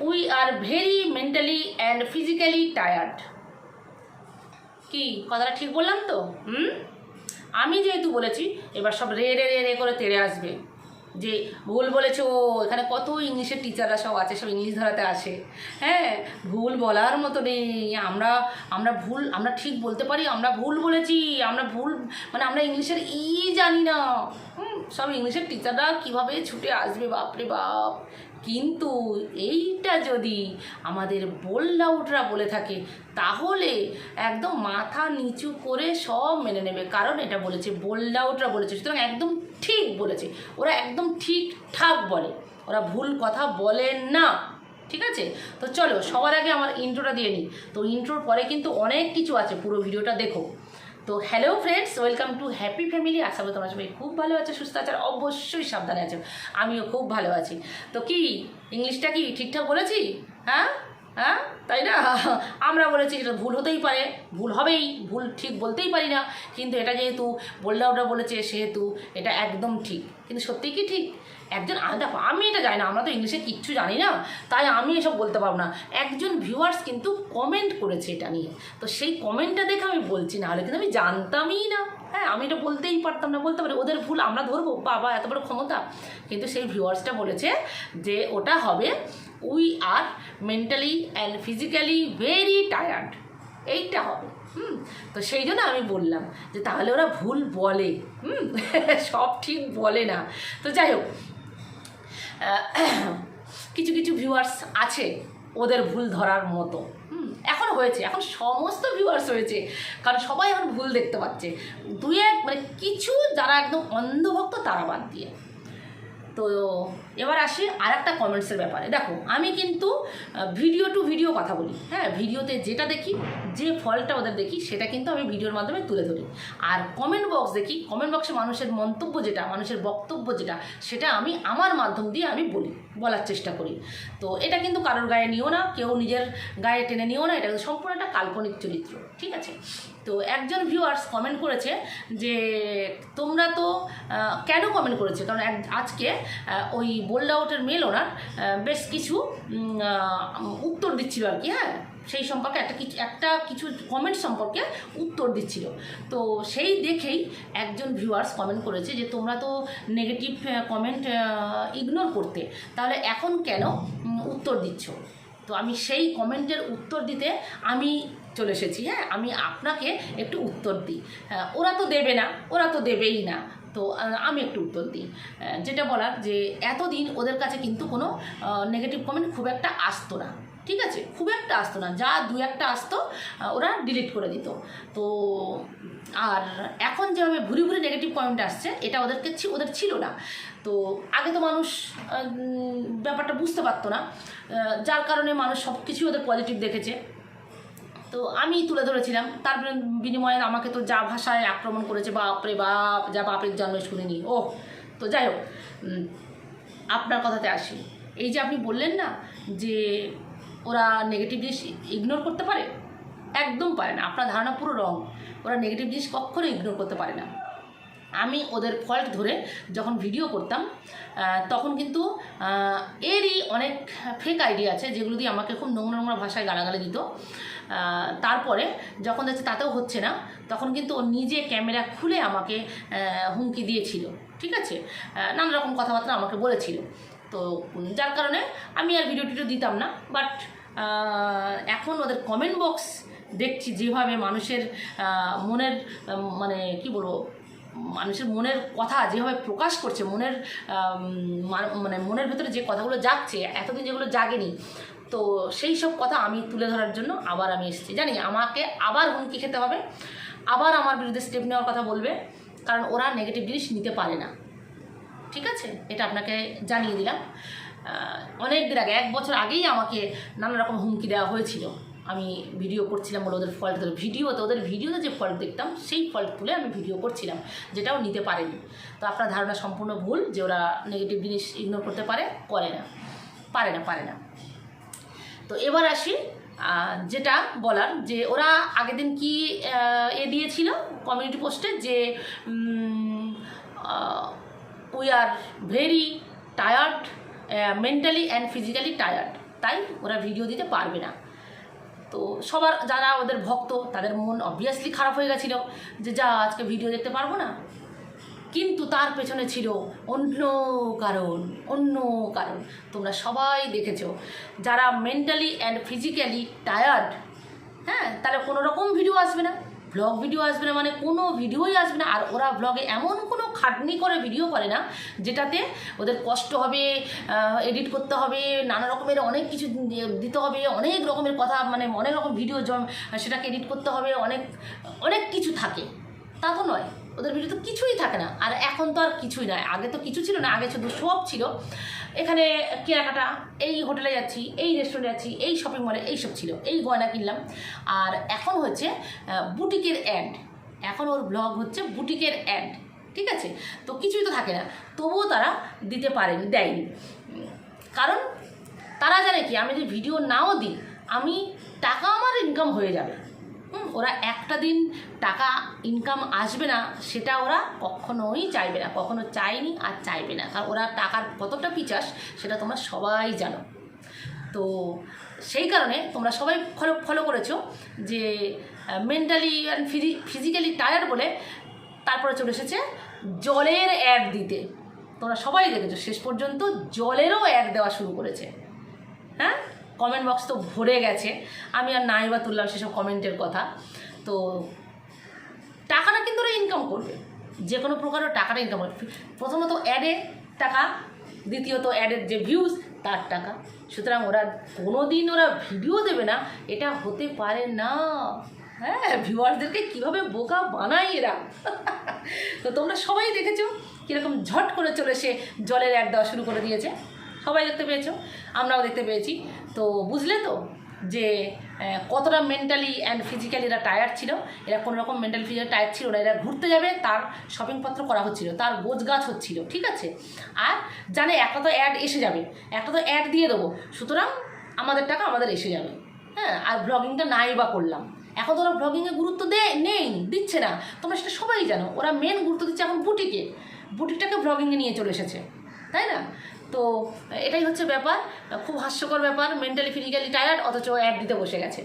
We are very mentally and physically tired কি কথাটা ঠিক বললাম তো? হুম? আমি যেহেতু বলেছি এবার সব রে রে রে রে করে তেড়ে আসবে। যে ভুল বলেছে ও এখানে কত ইংলিশের টিচাররা সব আছে সব ইংলিশ ধরাতে আসে। হ্যাঁ ভুল বলার মতো নেই। আমরা আমরা ভুল আমরা ঠিক বলতে পারি আমরা ভুল বলেছি আমরা ভুল মানে আমরা ইংলিশের ই জানি না। হুম, সব ইংলিশের টিচাররা কীভাবে ছুটে আসবে, বাপরে বাপ? কিন্তু এইটা যদি আমাদের বোল্ডাউটরা বলে থাকে, তাহলে একদম মাথা নিচু করে সব মেনে নেবে। কারণ এটা বলেছে বোল্ডাউটরা বলেছে। সুতরাং একদম ঠিক বলেছে। ওরা একদম ঠিকঠাক বলে। ওরা ভুল কথা বলে না। ঠিক আছে? তো চলো, সবার আগে আমার ইন্ট্রোটা দিয়ে নিই। তো ইন্ট্রোর পরে কিন্তু অনেক কিছু আছে। পুরো ভিডিওটা দেখো। তো hello friends welcome to happy family আশা করি তোমরা সবাই খুব ভালো আছো, সুস্থ আছে, আর অবশ্যই সাবধানে আছো। আমিও খুব ভালো আছি। তো কি ইংলিশটা কি ঠিকঠাক বলেছি? হ্যাঁ? হ্যাঁ? তাই না? আমরা বলেছি এটা ভুল হতেই পারে। ভুল হবেই, ভুল ঠিক বলতেই পারি না। কিন্তু এটা যেহেতু বোল্ডাউটা বলেছে, সেহেতু এটা একদম ঠিক। কিন্তু সত্যিই কি ঠিক? একজন দেখো, আমি এটা জানি না, আমরা তো ইংলিশে কিচ্ছু জানি না। তাই আমি এসব বলতে পারব না। একজন ভিউয়ার্স কিন্তু কমেন্ট করেছে এটা নিয়ে। তো সেই কমেন্টটা দেখে আমি বলছি না হলে কিন্তু আমি জানতামই না। হ্যাঁ আমি এটা বলতেই পারতাম না, বলতে পারি, ওদের ভুল আমরা ধরবো, বাবা, এত বড় ক্ষমতা। কিন্তু সেই ভিউয়ার্সটা বলেছে যে ওটা হবে we are mentally and physically very tired এইটা হবে, হুম? তো সেই জন্য আমি বললাম যে তাহলে ওরা ভুল বলে, হুম? সব ঠিক বলে না। তো যাই হোক কিছু কিছু ভিউয়ার্স আছে ওদের ভুল ধরার মতো এখন হয়েছে, এখন সমস্ত ভিউয়ার্স হয়েছে, কারণ সবাই এখন ভুল দেখতে পাচ্ছে। দুই এক মানে কিছু যারা একদম অন্ধভক্ত তারা বাদ দিয়ে। তো এবার আসি আর একটা কমেন্টসের ব্যাপারে। দেখো, আমি কিন্তু ভিডিও টু ভিডিও কথা বলি। হ্যাঁ ভিডিওতে যেটা দেখি, যে ফলটা ওদের দেখি, সেটা কিন্তু আমি ভিডিওর মাধ্যমে তুলে ধরি। আর কমেন্ট বক্স দেখি কমেন্ট বক্সে মানুষের মন্তব্য যেটা, মানুষের বক্তব্য যেটা, সেটা আমি আমার মাধ্যম দিয়ে আমি বলি, বলার চেষ্টা করি। তো এটা কিন্তু কারোর গায়ে নিও না, কেউ নিজের গায়ে টেনে নিও না, এটা সম্পূর্ণ একটা কাল্পনিক চরিত্র, ঠিক আছে? তো একজন ভিউয়ার্স কমেন্ট করেছে যে, তোমরা তো কেন কমেন্ট করেছে? কারণ আজকে ওই বোল্ড আউটের মেল ওনার বেশ কিছু উত্তর দিচ্ছিল আর কি হ্যাঁ? সেই সম্পর্কে একটা কিছু একটা কিছু কমেন্ট সম্পর্কে উত্তর দিচ্ছিল। তো সেই দেখেই একজন ভিউয়ার্স কমেন্ট করেছে যে, তোমরা তো নেগেটিভ কমেন্ট ইগনোর করতে। তাহলে এখন কেন উত্তর দিচ্ছ? তো আমি সেই কমেন্টের উত্তর দিতে আমি চলে এসেছি। হ্যাঁ আমি আপনাকে একটু উত্তর দিই। হ্যাঁ, ওরা তো দেবে না ওরা তো দেবেই না। তো আমি একটু উত্তর দিই। যেটা বলার যে এতদিন ওদের কাছে কিন্তু কোনো নেগেটিভ কমেন্ট খুব একটা আসতো না। ঠিক আছে? খুব একটা আসতো না। যা দু একটা আসতো ওরা ডিলিট করে দিত। তো আর এখন যেভাবে ঘুরি ঘুরি নেগেটিভ কমেন্ট আসছে এটা ওদেরকে ওদের ছিল না। তো আগে তো মানুষ ব্যাপারটা বুঝতে পারতো না। যার কারণে মানুষ সব কিছুই ওদের পজিটিভ দেখেছে। তো আমি তুলে ধরেছিলাম। তার বিনিময়ে আমাকে তো যা ভাষায় আক্রমণ করেছে বাপরে বাপ, যা বাপের জন্ম শুনিনি। ও তো যাই হোক আপনার কথাতে আসি। এই যে আপনি বললেন না যে ওরা নেগেটিভ জিনিস ইগনোর করতে পারে? একদম পারে না। আপনার ধারণা পুরো রং ওরা নেগেটিভ জিনিস কখনো ইগনোর করতে পারে না। আমি ওদের ফল্ট ধরে যখন ভিডিও করতাম তখন কিন্তু এরই অনেক ফেক আইডিয়া আছে যেগুলো দিয়ে আমাকে খুব নোংরা নোংরা ভাষায় গালাগালি দিত। তারপরে যখন দেখছে তাতেও হচ্ছে না, তখন কিন্তু ও নিজে ক্যামেরা খুলে আমাকে হুমকি দিয়েছিল, ঠিক আছে? নানা রকম কথাবার্তা আমাকে বলেছিল। তো যার কারণে আমি আর ভিডিও টিডিও দিতাম না বাট এখন ওদের কমেন্ট বক্স দেখছি যেভাবে মানুষের মনের মানে কি বলব মানুষের মনের কথা যেভাবে প্রকাশ করছে, মনের মানে মনের ভেতরে যে কথাগুলো জাগছে, এতদিন যেগুলো জাগেনি, তো সেই সব কথা আমি তুলে ধরার জন্য আবার আমি এসেছি। জানি, আমাকে আবার হুমকি খেতে হবে, আবার আমার বিরুদ্ধে স্টেপ নেওয়ার কথা বলবে, কারণ ওরা নেগেটিভ জিনিস নিতে পারে না। ঠিক আছে? এটা আপনাকে জানিয়ে দিলাম। অনেক দিন আগে, এক বছর আগেই আমাকে নানা রকম হুমকি দেওয়া হয়েছিল। আমি ভিডিও করছিলাম বলে ওদের ফল্ট ভিডিওতে ওদের ভিডিওতে যে ফল্ট দেখতাম, সেই ফল্ট তুলে আমি ভিডিও করছিলাম, যেটাও নিতে পারেনি। তো আপনার ধারণা সম্পূর্ণ ভুল যে ওরা নেগেটিভ জিনিস ইগনোর করতে পারে, করে না। পারে না পারে না। তো এবার আসি যেটা বলার যে ওরা আগের দিন কি এ দিয়েছিল কমিউনিটি পোস্টে যে we are very tired mentally and physically tired তাই ওরা ভিডিও দিতে পারবে না। তো সবার যারা ওদের ভক্ত, তাদের মন অবভিয়াসলি খারাপ হয়ে গেছিল যে, যা, আজকে ভিডিও দেখতে পারব না। কিন্তু তার পেছনে ছিল অন্য কারণ অন্য কারণ। তোমরা সবাই দেখেছ, যারা মেন্টালি অ্যান্ড ফিজিক্যালি টায়ার্ড হ্যাঁ তাহলে কোনো রকম ভিডিও আসবে না। ব্লগ ভিডিও আসবে না মানে কোনো ভিডিওই আসবে না। আর ওরা ব্লগে এমন কোনো খাটনি করে ভিডিও করে না, যেটাতে ওদের কষ্ট হবে এডিট করতে হবে, নানা রকমের অনেক কিছু দিতে হবে, অনেক রকমের কথা মানে অনেক রকম ভিডিও জম সেটাকে এডিট করতে হবে, অনেক অনেক কিছু থাকে। তা তো নয়। ওদের ভিডিও তো কিছুই থাকে না। আর এখন তো আর কিছুই নয় আগে তো কিছু ছিল না, আগে শুধু সব ছিল। এখানে কেনাকাটা, এই হোটেলে যাচ্ছি, এই রেস্টুরেন্টে যাচ্ছি, এই শপিং মলে এইসব ছিল। এই গয়না কিনলাম। আর এখন হচ্ছে বুটিকের অ্যাড এখন ওর ব্লগ হচ্ছে বুটিকের অ্যাড ঠিক আছে? তো কিছুই তো থাকে না। তবুও তারা দিতে পারেনি, দেয়নি। কারণ তারা জানে কি, আমি যদি ভিডিও নাও দিই, আমি টাকা আমার ইনকাম হয়ে যাবে। ওরা একটা দিন টাকা ইনকাম আসবে না, সেটা ওরা কখনোই চাইবে না, কখনো চায়নি আর চাইবে না। কারণ ওরা টাকার কতটা পিচাস, সেটা তোমরা সবাই জানো। তো সেই কারণে তোমরা সবাই ফলো ফলো করেছ যে মেন্টালি অ্যান্ড ফিজি ফিজিক্যালি টায়ার্ড বলে তারপরে চলে এসেছে জলের অ্যাড দিতে। তোমরা সবাই দেখেছ, শেষ পর্যন্ত জলেরও অ্যাড দেওয়া শুরু করেছে। হ্যাঁ? কমেন্ট বক্স তো ভরে গেছে। আমি আর নাই বা তুললাম সেসব কমেন্টের কথা। তো টাকাটা কিন্তু ওরা ইনকাম করবে। যে কোনো প্রকারও টাকাটা ইনকাম করবে। প্রথমত অ্যাডে টাকা, দ্বিতীয়ত অ্যাডের যে ভিউজ তার টাকা। সুতরাং ওরা কোনো দিন ওরা ভিডিও দেবে না। এটা হতে পারে না। হ্যাঁ ভিউয়ারদেরকে কীভাবে বোকা বানায় এরা? তো তোমরা সবাই দেখেছ কীরকম ঝট করে চলে সে জলের অ্যাড দেওয়া শুরু করে দিয়েছে। সবাই দেখতে পেয়েছ, আমরাও দেখতে পেয়েছি। তো বুঝলে তো যে কতটা মেন্টালি অ্যান্ড ফিজিক্যালি এরা টায়ার্ড ছিল। এরা কোনো রকম মেন্টাল ফিজিক্যাল টায়ার্ড ছিল না। এরা ঘুরতে যাবে, তার শপিংপত্র করা হচ্ছিল, তার গোছ গাছ হচ্ছিল, ঠিক আছে? আর জানে একটা তো অ্যাড এসে যাবে, একটা তো অ্যাড দিয়ে দেবো। সুতরাং আমাদের টাকা আমাদের এসে যাবে। হ্যাঁ আর ব্লগিংটা নাই বা করলাম। এখন তো ওরা ব্লগিংয়ে গুরুত্ব দেয় নেই, দিচ্ছে না। তোমরা সেটা সবাই জানো। ওরা মেন গুরুত্ব দিচ্ছে এখন বুটিকে। বুটিকটাকে ব্লগিংয়ে নিয়ে চলে এসেছে। তাই না? তো, এটাই হচ্ছে ব্যাপার, খুব হাস্যকর ব্যাপার মেন্টালি ফিজিক্যালি টায়ার্ড অথচ অ্যাড দিতে বসে গেছে।